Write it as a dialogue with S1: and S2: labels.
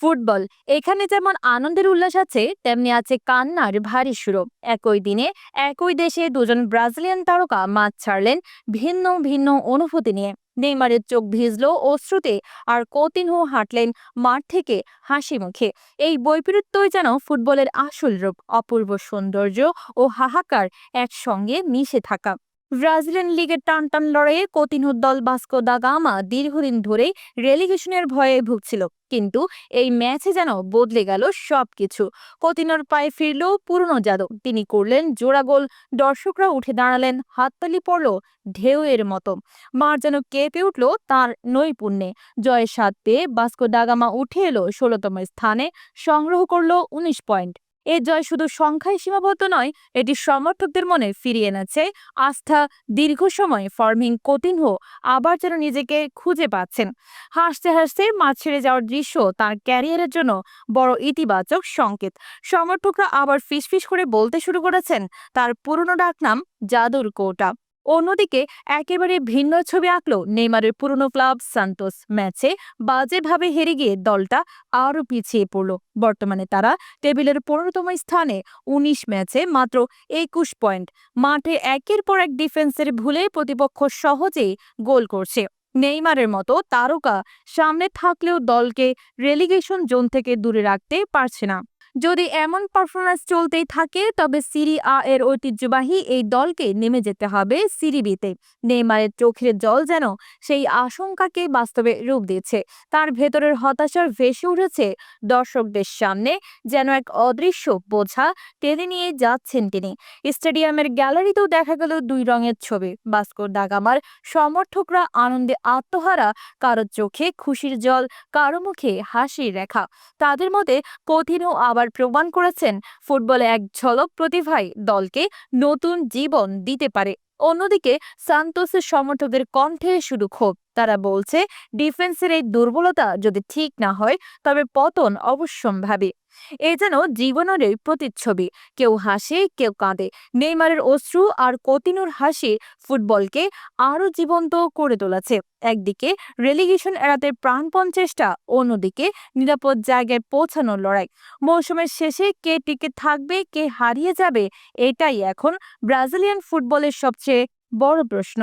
S1: Football. এখানে যেমন আনন্দের উল্লাস আছে, তেমনি আছে কান্নার ভারী সুরো একই দিনে একই দেশে দুজন ব্রাজিলিয়ান তারকা মাঠ ছাড়লেন ভিন্ন ভিন্ন অনুভূতি নিয়ে। নেইমারের চোখ ভিজলো অশ্রুতে আর কতিনহো হাঁটলেন মাঠ থেকে হাসি মুখে। এই বৈপরীত্যই যেন ফুটবলের আসল রূপ, অপূর্ব সৌন্দর্য ও হাহাকার একসঙ্গে মিশে থাকা। ব্রাজিলিয়ান লিগের টান টান লড়াইয়ে কতিনহুর দল বাস্কো দা গামা দীর্ঘদিন ধরে রেলিগেশনের ভয়ে ভুগছিল। কিন্তু এই ম্যাচে যেন বদলে গেল সবকিছু। কতিনোর পায়ে ফিরল পুরনো জাদু তিনি করলেন জোড়া গোল। দর্শকরা উঠে দাঁড়ালেন। হাততালি পড়ল ঢেউয়ের মতো। মার যেন কেঁপে উঠল তার নৈপুণ্যে। জয়ের স্বাদ পেয়ে বাস্কো দাগামা উঠে এলো ষোলোতম স্থানে। সংগ্রহ করল উনিশ পয়েন্ট। এ জয় শুধু সংখ্যায় সীমাবদ্ধ নয়, এটি সমর্থকদের মনে ফিরিয়ে এনেছে। আস্থা দীর্ঘ সময় ফর্মিং কঠিন আবার যেন নিজেকে খুঁজে পাচ্ছেন। হাসতে হাসতে মাছ ছেড়ে যাওয়ার দৃশ্য তার ক্যারিয়ারের জন্য বড় ইতিবাচক সংকেত। সমর্থকরা আবার ফিসফিস করে বলতে শুরু করেছেন, তার পুরনো ডাকনাম জাদুর কোটা। অন্যদিকে, একেবারে ভিন্ন ছবি আঁকল নেইমারের পুরনো ক্লাব সান্তোস ম্যাচে, বাজেভাবে হেরে গিয়ে দলটা আরও পিছিয়ে পড়ল। বর্তমানে তারা টেবিলের পনেরোতম স্থানে, উনিশ ম্যাচে মাত্র একুশ পয়েন্ট। মাঠে একের পর এক ডিফেন্সের ভুলে প্রতিপক্ষ সহজেই গোল করছে। নেইমারের মতো তারকা সামনে থাকলেও দলকে রেলিগেশন জোন থেকে দূরে রাখতে পারছে না। যদি এমন পারফরমেন্স চলতেই থাকে, তবে সিরি আ এর ঐতিহ্যবাহী এই দলকে নেমে যেতে হবে সিরি বিতে। নেইমারের চোখের জল যেন সেই আশঙ্কাকে বাস্তবে রূপ দিয়েছে। তার ভেতরের হতাশার ভেসে উঠেছে দর্শকদের সামনে, যেন এক অদৃশ্য বোঝা টেনে নিয়ে যাচ্ছেন তিনি। স্টেডিয়ামের গ্যালারিতেও দেখা গেল দুই রঙের ছবি। বাস্কোর দাগামার সমর্থকরা আনন্দে আত্মহারা, কারও চোখে খুশির জল, কারও মুখে হাসির রেখা। তাদের মধ্যে কঠিনও আবার প্রমাণ করেছেন, ফুটবলে এক ঝলক প্রতিভাই দলকে নতুন জীবন দিতে পারে। অন্যদিকে, সান্তোসের সমর্থকদের কণ্ঠে শুধু ক্ষোভ, তারা বলছে, ডিফেন্সের এই দুর্বলতা যদি ঠিক না হয়, তবে পতন অবশ্যম্ভাবী। এ যেন জীবনের প্রতিচ্ছবি। কেউ হাসে, কেউ কাঁদে। নেইমারের অশ্রু আর কতিনুর হাসি ফুটবলকে আরও জীবন্ত করে তোলাছে। একদিকে রেলিগেশন এড়াতে প্রাণপণ চেষ্টা, অন্যদিকে নিরাপদ জায়গায় পৌঁছানোর লড়াই। মৌসুমের শেষে কে টিকে থাকবে, কে হারিয়ে যাবে, এটাই এখন ব্রাজিলিয়ান ফুটবলের সবচেয়ে বড় প্রশ্ন।